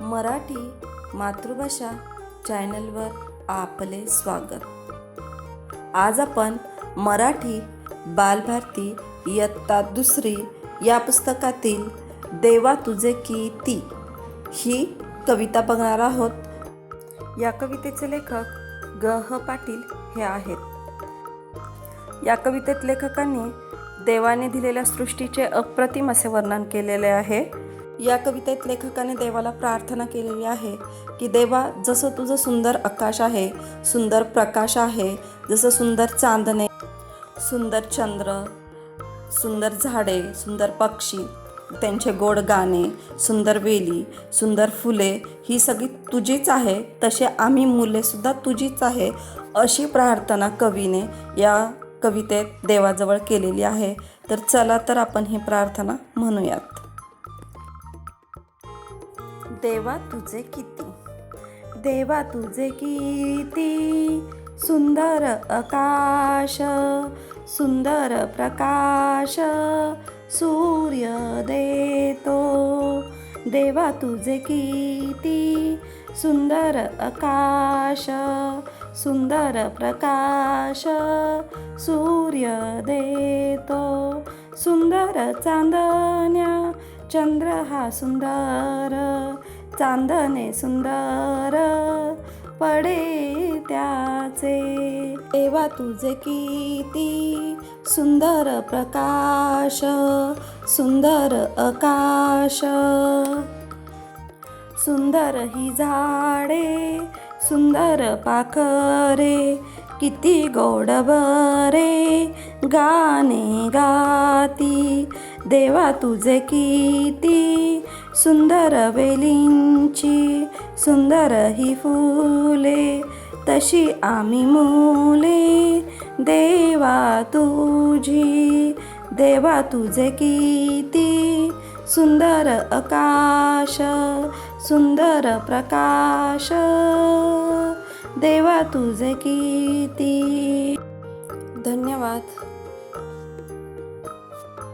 मराठी मातृभाषा चॅनलवर आपले स्वागत. आज आपण मराठी बालभारती इयत्ता दुसरी या पुस्तकातील देवा तुझे ती ही कविता बघणार आहोत. या कवितेचे लेखक ग ह पाटील हे आहेत. या कवितेत लेखकांनी देवाने दिलेल्या सृष्टीचे अप्रतिम असे वर्णन केलेले आहे. या कवितेत लेखकाने देवाला प्रार्थना केलेली आहे की देवा जसं तुझं सुंदर आकाश आहे सुंदर प्रकाश आहे जसं सुंदर चांदणे सुंदर चंद्र सुंदर झाडे सुंदर पक्षी त्यांचे गोड गाणे सुंदर वेली सुंदर फुले ही सगळी तुझीच आहे तसे आम्ही मुलेसुद्धा तुझीच आहे अशी प्रार्थना कवीने या कवितेत देवाजवळ केलेली आहे. तर चला तर आपण ही प्रार्थना म्हणूयात. देवा तुझे किती? देवा तुझे किती? सुंदर आकाश सुंदर प्रकाश सूर्य देतो. देवा तुझे किती? सुंदर आकाश सुंदर प्रकाश सूर्य देतो. सुंदर चांदण्या चंद्र हा सुंदर चांदणे सुंदर पडे त्याचे. देवा तुझे किती सुंदर प्रकाश सुंदर आकाश. सुंदर ही झाडे सुंदर पाखरे किती गोड बरे गाणे गाती. देवा तुझे किती सुंदर वेलींची सुंदर ही फुले तशी आम्ही मुले. देवा तुझी देवा तुझे किती सुंदर आकाश सुंदर प्रकाश. देवा तुझे किती. धन्यवाद.